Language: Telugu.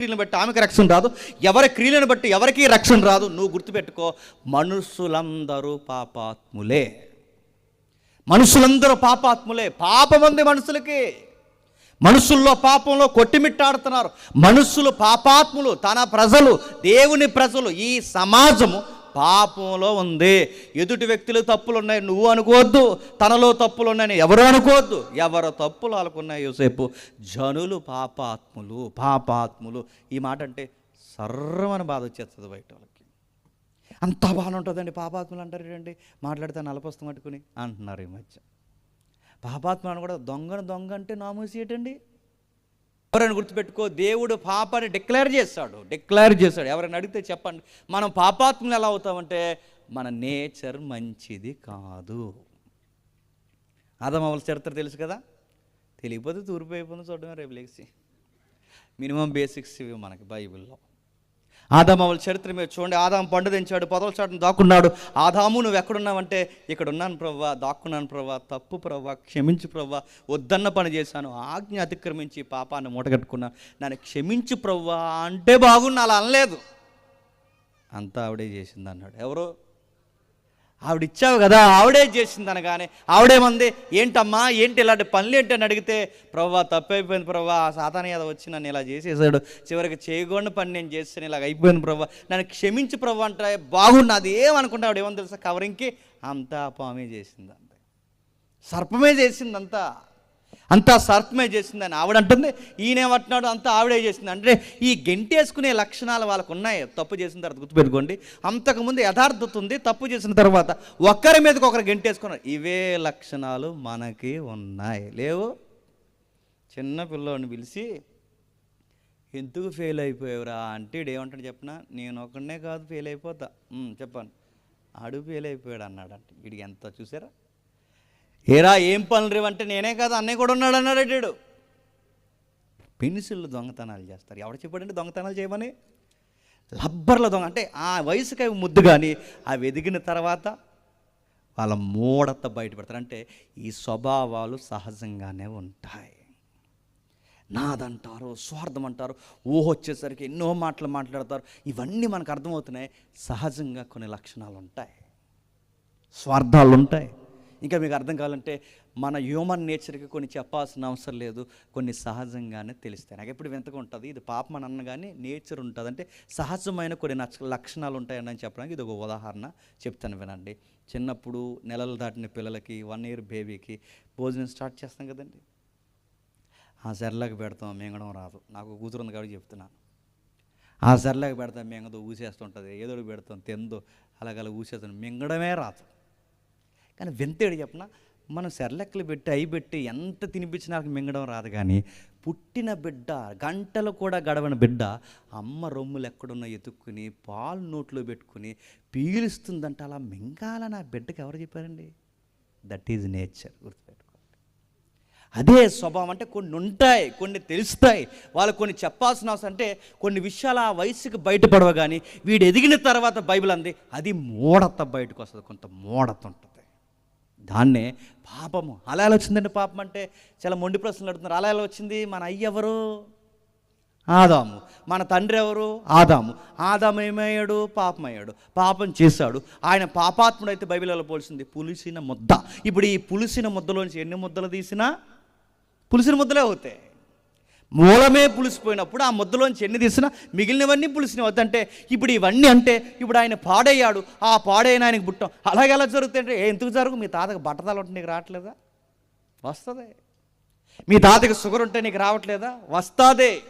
క్రియలను బట్టి ఆమెకు రక్షణ రాదు ఎవరి క్రియలను బట్టి ఎవరికి రక్షణ రాదు. నువ్వు గుర్తుపెట్టుకో మనుషులందరూ పాపాత్ములే. మనుషులందరూ పాపాత్ములే. పాపమంది మనుషులకి. మనుషుల్లో పాపంలో కొట్టిమిట్టాడుతున్నారు. మనుషులు పాపాత్ములు తన ప్రజలు దేవుని ప్రజలు ఈ సమాజము పాపంలో ఉంది. ఎదుటి వ్యక్తులు తప్పులు ఉన్నాయి నువ్వు అనుకోవద్దు. తనలో తప్పులు ఉన్నాయని ఎవరు అనుకోవద్దు. ఎవరు తప్పులు వాళ్ళకున్నాయి యోసేపు. జనులు పాపాత్ములు పాపాత్ములు. ఈ మాట అంటే సర్వమని బాధ వచ్చేస్తుంది బయట వాళ్ళకి. అంత బాగానే ఉంటుందండి పాపాత్ములు అంటారు ఏంటండి మాట్లాడితే నలపస్తం పట్టుకుని అంటున్నారు ఈ మధ్య. పాపాత్మ అని కూడా దొంగను దొంగ అంటే నామూసి ఏంటండి? ఎవరైనా గుర్తుపెట్టుకో? దేవుడు పాపాన్ని డిక్లేర్ చేస్తాడు. డిక్లేర్ చేస్తాడు. ఎవరైనా అడిగితే చెప్పండి. మనం పాపాత్మలు ఎలా అవుతామంటే మన నేచర్ మంచిది కాదు. ఆదమవల చరిత్ర తెలుసు కదా? తెలియకపోతే తూర్పు అయిపోయింది చూడడమే రేపు లేచి మినిమం బేసిక్స్ ఇవి మనకి బైబిల్లో. ఆదామవల చరిత్ర మీద చూడండి. ఆదాం పండు తెంచాడు పొదల చాటును దాక్కున్నాడు. ఆదాము నువ్వు ఎక్కడున్నావంటే ఇక్కడ ఉన్నాను ప్రవ్వా దాక్కున్నాను ప్రవ్వా తప్పు ప్రవ్వా క్షమించు ప్రవ్వా వద్దన్న పని చేశాను ఆజ్ఞ అతిక్రమించి పాపాన్ని మూటగట్టుకున్నాను. నన్ను క్షమించు ప్రవ్వా అంటే బాగున్నా అలా అనలేదు. అంతా ఆవిడే చేసింది అన్నాడు. ఎవరో? ఆవిడ ఇచ్చావు కదా ఆవిడే చేసింది అనగానే ఆవిడేమంది ఏంటమ్మా ఏంటి ఇలాంటి పనులు ఏంటి? అని అడిగితే ప్రవ్వా తప్పైపోయింది ప్రవ్వా ఆ సాతాన వచ్చి నన్ను ఇలా చేసేసాడు చివరికి చేయకూడని పని నేను చేస్తాను ఇలాగ అయిపోయింది ప్రభా నన్ను క్షమించి ప్రవ్వా అంటే బాగున్నది ఏమనుకుంటా? ఆవిడ ఏమని తెలుసా? కవరింగ్కి అంతా పామే చేసింది అంతే సర్పమే చేసింది అంతా సర్ప్మే చేసిందని ఆవిడ అంటుంది. ఈయనేమంటున్నాడు అంతా ఆవిడే చేసింది. అంటే ఈ గెంటేసుకునే లక్షణాలు వాళ్ళకు ఉన్నాయి తప్పు చేసిన తర్వాత గుర్తుపెట్టుకోండి. అంతకుముందు యథార్థత ఉంది. తప్పు చేసిన తర్వాత ఒక్కరి మీదకి ఒకరు గెంటేసుకున్నారు. ఇవే లక్షణాలు మనకి ఉన్నాయి. లేవు? చిన్న పిల్లోని పిలిచి ఎందుకు ఫెయిల్ అయిపోయావురా? అంటే ఏమంటాడు చెప్పనా? నేను ఒకనే కాదు ఫెయిల్ అయిపోతా. చెప్పాను చెప్పండి. ఆడు ఫెయిల్ అయిపోయాడు అన్నాడు అంటే వీడికి ఎంత చూసారా? ఏరా ఏం పనులు రేవంటే నేనే కాదు అన్నయ్య కూడా ఉన్నాడు అన్నాడు అడ్డాడు పెన్సిళ్ళు దొంగతనాలు చేస్తారు. ఎవడు చెప్పాడంటే దొంగతనాలు చేయమని? లబ్బర్ల దొంగ. అంటే ఆ వయసుకి అవి ముద్దు కానీ అవి ఎదిగిన తర్వాత వాళ్ళ మూడత బయటపెడతారు. అంటే ఈ స్వభావాలు సహజంగానే ఉంటాయి. నాదంటారు స్వార్థం అంటారు ఊహ వచ్చేసరికి ఎన్నో మాటలు మాట్లాడతారు. ఇవన్నీ మనకు అర్థమవుతున్నాయి. సహజంగా కొన్ని లక్షణాలు ఉంటాయి స్వార్థాలు ఉంటాయి ఇంకా మీకు అర్థం కావాలంటే మన హ్యూమన్ నేచర్కి కొన్ని చెప్పాల్సిన అవసరం లేదు కొన్ని సహజంగానే తెలుస్తాయి. నాకు ఎప్పుడు వింతగా ఉంటుంది ఇది పాపం అని అన్నగానే నేచర్ ఉంటుంది. అంటే సహజమైన కొన్ని నచ్చ లక్షణాలు ఉంటాయని చెప్పడానికి ఇది ఒక ఉదాహరణ చెప్తాను వినండి. చిన్నప్పుడు నెలలు దాటిన పిల్లలకి వన్ ఇయర్ బేబీకి భోజనం స్టార్ట్ చేస్తాం కదండి. ఆ సెర్లకు పెడతాం మింగడం రాదు. నాకు కూతురు ఉంది కాబట్టి చెప్తున్నాను ఆ సెర్లకు పెడతాం మింగదు ఊసేస్తుంటుంది. ఏదో పెడతాం తెందో అలాగ ఊసేస్తాం. మింగడమే రాదు. కానీ వింతేడు చెప్పిన? మనం సెర్లెక్కలు పెట్టి అయి పెట్టి ఎంత తినిపించినా మింగడం రాదు కానీ పుట్టిన బిడ్డ గంటలు కూడా గడవని బిడ్డ అమ్మ రొమ్ములు ఎక్కడున్నా ఎతుక్కుని పాలు నోట్లో పెట్టుకుని పీలుస్తుందంటే అలా మింగాలని ఆ బిడ్డకి ఎవరు చెప్పారండి? దట్ ఈజ్ నేచర్ గుర్తుపెట్టుకోండి. అదే స్వభావం అంటే కొన్ని ఉంటాయి కొన్ని తెలుస్తాయి. వాళ్ళు కొన్ని చెప్పాల్సిన అవసరం అంటే కొన్ని విషయాలు ఆ వయసుకి బయటపడవ కానీ వీడు ఎదిగిన తర్వాత బైబిల్ అంది అది మూడత బయటకు వస్తుంది కొంత మూడత ఉంటుంది. దాన్నే పాపము. అలా ఎలా వచ్చిందండి పాపం అంటే చాలా మొండి ప్రశ్నలు అడుగుతున్నారు. అలా ఎలా వచ్చింది మన అయ్య ఎవరు? ఆదాము. మన తండ్రి ఎవరు? ఆదాము. ఆదాము ఏమయ్యాడు? పాపమయ్యాడు. పాపం చేశాడు. ఆయన పాపాత్ముడు అయితే బైబిల్లో పోల్సింది పులిసిన ముద్ద. ఇప్పుడు ఈ పులిసిన ముద్దలోంచి ఎన్ని ముద్దలు తీసినా పులిసిన ముద్దలే అవుతాయి. మూలమే పులిసిపోయినప్పుడు ఆ ముద్దలోంచి ఎన్ని తీసినా మిగిలినవన్నీ పులిసినవి వద్దంటే ఇప్పుడు ఇవన్నీ అంటే ఇప్పుడు ఆయన పాడయ్యాడు. ఆ పాడైన ఆయనకి పుట్టాం. అలాగే ఎలా జరుగుతుంటే "ఏ, ఎందుకు జరుగు? మీ తాతకు బట్టతలు ఉంటే నీకు రావట్లేదా? వస్తుంది. మీ తాతకి షుగర్ ఉంటే నీకు రావట్లేదా? వస్తుంది.